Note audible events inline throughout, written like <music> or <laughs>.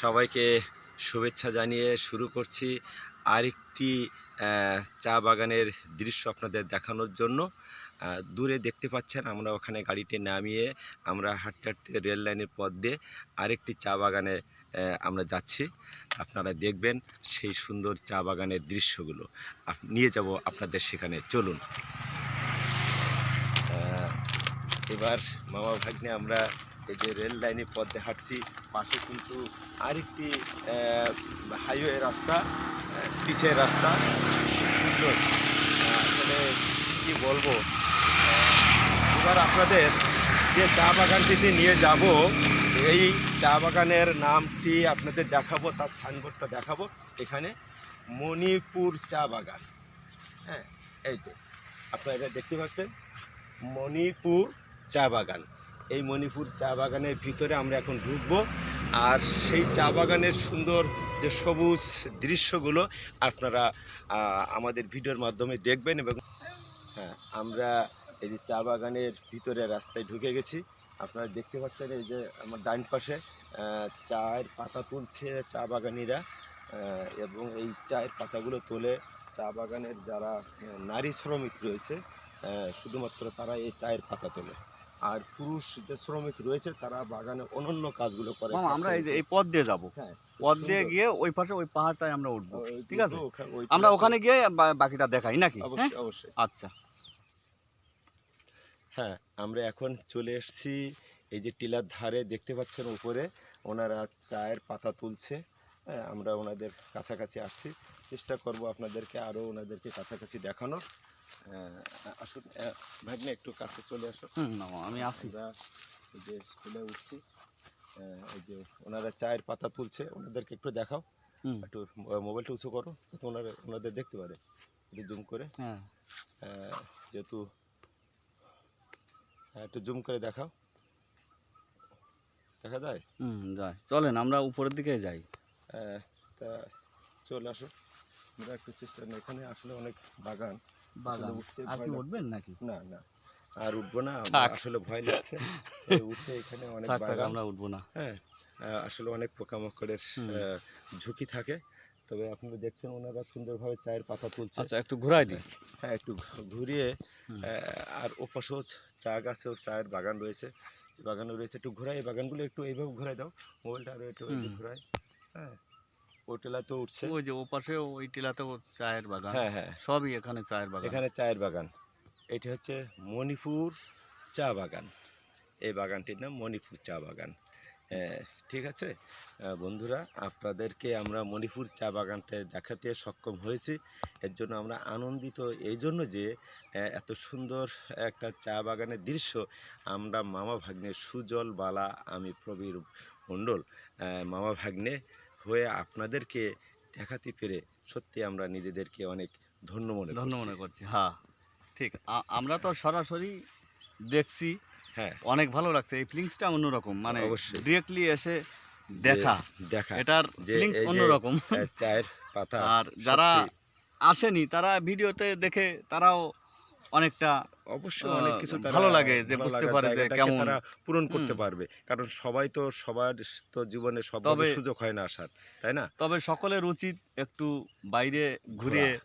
সবাইকে শুভেচ্ছা জানিয়ে শুরু করছি আরেকটি চা বাগানের দৃশ্য আপনাদের দেখানোর জন্য। দূরে দেখতে পাচ্ছেন আমরা ওখানে গাড়িটি নামিয়ে আমরা হাঁটতে হাঁটতে রেল লাইনের পথ দিয়ে আরেকটি চা বাগানে আমরা যাচ্ছি। আপনারা দেখবেন সেই সুন্দর চা বাগানের দৃশ্যগুলো। নিয়ে যাব আপনাদের সেখানে। চলুন। এবার মামা ভাগ্নে আমরা এই যে রেল লাইনের পথে হাঁটছি, পাশে কিন্তু আরেকটি হাইওয়ে রাস্তা পিচের রাস্তা। সুন্দর। আসলে কি বলব? এবার আপনাদের যে চা বাগানটিতে নিয়ে যাব, এই চা বাগানের নামটি আপনাদের দেখাবো, তার সাইনবোর্ডটা দেখাবো। এখানে মণিপুর চা বাগান। হ্যাঁ এই যে, আপনারা এটা দেখতে পাচ্ছেন? মণিপুর চা বাগান। এই মণিপুর চা বাগানের ভিতরে আমরা এখন ঢুকবো। আর সেই চা বাগানের সুন্দর যে সবুজ দৃশ্যগুলো আপনারা আমাদের ভিডিওর মাধ্যমে দেখবেন এবং হ্যাঁ আমরা এই যে চা বাগানের ভিতরে রাস্তায় ঢুকে গেছি। আপনারা দেখতে পাচ্ছেন এই যে আমার ডাইন পাশে চায়ের পাতা তুলছে চা বাগানিরা এবং এই চায়ের পাতাগুলো তোলে চা বাগানের যারা নারী শ্রমিক রয়েছে শুধুমাত্র তারা এই চায়ের পাতা তোলে। আর পুরুষ যে শ্রমিক রয়েছে তারা বাগানে অনন্য কাজগুলো করে। আমরা এই যে এই পথ দিয়ে যাব। হ্যাঁ, পথ দিয়ে গিয়ে ওই পাশে ওই পাহাড়টায় আমরা উঠবো ঠিক আছে? আমরা ওখানে গিয়ে বাকিটা দেখাই নাকি? হ্যাঁ? অবশ্যই অবশ্যই। আচ্ছা। হ্যাঁ আমরা এখন চলে এসেছি এই যে টিলার ধারে দেখতে পাচ্ছেন উপরে ওনারা চায়ের পাতা তুলছে। হ্যাঁ আমরা ওনাদের কাছাকাছি আসছি। চেষ্টা করব আপনাদেরকে আরও ওনাদেরকে কাছাকাছি দেখানোর। আসুন ভাগ্নে একটু কাছে চলে আসো। আমি আছি। যে চলে উঠছি এই যে ওনারা চায়ের পাতা তুলছে ওনাদেরকে একটু দেখাও। একটু মোবাইলটা উঁচু করো যাতে ওনারা ওনাদের দেখতে পারে। একটু জুম করে। হ্যাঁ। যেহেতু একটু জুম করে দেখাও। দেখা যায়? হুম যাই চলেন আমরা উপরের দিকে যাই। তা চলে আসো। আমরা একটু চেষ্টা এখানে আসলে অনেক বাগান। বাগান। উঠতে। উঠবেন নাকি? না না। আর উঠবো না আসলে ভয় লাগছে। <laughs> উঠতে এখানে অনেক বাগান। আমরা উঠবো না। হ্যাঁ আসলে অনেক পোকামাকড়ের আহ, ঝুঁকি থাকে। তবে আপনারা দেখছেন ওনারা সুন্দরভাবে চায়ের পাতা তুলছে। আচ্ছা একটু ঘুরাই দিই। হ্যাঁ একটু ঘুরিয়ে আহ, আর ওপাশেও চা গাছেও চায়ের বাগান রয়েছে। এই বাগানও রয়েছে। একটু ঘোরাই বাগানগুলো একটু এইভাবে ঘুরাই দাও। মোবাইলটা আরও একটু। ঘোরাই। হ্যাঁ। ওটেলা তো উঠছে। ওই যে ও পাশে ওই টিলাতেও চায়ের বাগান। হ্যাঁ হ্যাঁ। সবই এখানে চায়ের বাগান। এখানে চায়ের বাগান। এটি হচ্ছে মণিপুর চা বাগান। এই বাগানটির নাম মণিপুর চা বাগান। ঠিক আছে? বন্ধুরা আপনাদেরকে আমরা মণিপুর চা বাগানটা দেখাতে সক্ষম হয়েছি। এর জন্য আমরা আনন্দিত। এই জন্য যে এত সুন্দর একটা চা বাগানের দৃশ্য আমরা মামা ভাগ্নে সুজল বালা আমি প্রবীর মণ্ডল মামা ভাগ্নে হয়ে আপনাদেরকে দেখাতে পেরে সত্যি আমরা নিজেদেরকে অনেক ধন্য মনে ধন্য মনে করছি হ্যাঁ। ঠিক আমরা তো সরাসরি দেখছি হ্যাঁ। অনেক ভালো লাগছে। এই ফিলিংসটা অন্যরকম মানে অবশ্যই। ডিরেক্টলি এসে দেখা। দেখা। এটার ফিলিংস অন্যরকম। চায়ের পাতা আর যারা আসেনি তারা ভিডিওতে দেখে তারাও অনেকটা অবশ্যই অনেক কিছু ভালো লাগে যে বুঝতে পারে যে কেমন। তারা পূরণ করতে পারবে। কারণ সবাই তো সবার তো জীবনে সব সুযোগ হয় না আসার তাই না? তবে সকলের উচিত একটু বাইরে ঘুরে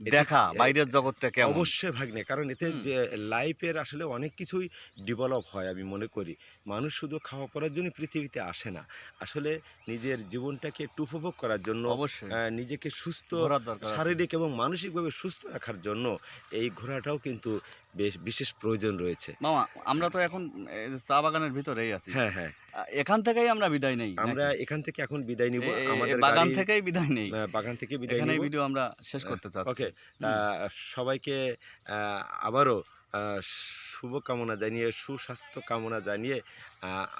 দেখা বাইরের জগৎটা কেমন? অবশ্যই ভাগ্নে কারণ এতে যে লাইফের আসলে অনেক কিছুই ডেভেলপ হয় আমি মনে করি। মানুষ শুধু খাওয়া পড়ার জন্য পৃথিবীতে আসে না। আসলে নিজের জীবনটাকে একটু উপভোগ করার জন্য নিজেকে সুস্থ শারীরিক এবং মানসিকভাবে সুস্থ রাখার জন্য এই ঘোরাটাও কিন্তু বেশ বিশেষ প্রয়োজন রয়েছে। মামা আমরা তো এখন চা বাগানের ভিতরেই আছি। হ্যাঁ হ্যাঁ। এখান থেকেই আমরা বিদায় নেই আমরা এখান থেকে এখন বিদায় নিব। আমাদের বাগান থেকেই বিদায় নেই। বাগান থেকে বিদায় নিব। ভিডিও আমরা শেষ করতে চাচ্ছি। ওকে। সবাইকে আবারও শুভকামনা জানিয়ে সুস্বাস্থ্য কামনা জানিয়ে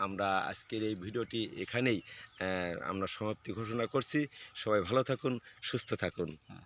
আমরা আজকের এই ভিডিওটি এখানেই আহ, আমরা সমাপ্তি ঘোষণা করছি। সবাই ভালো থাকুন সুস্থ থাকুন। হ্যাঁ।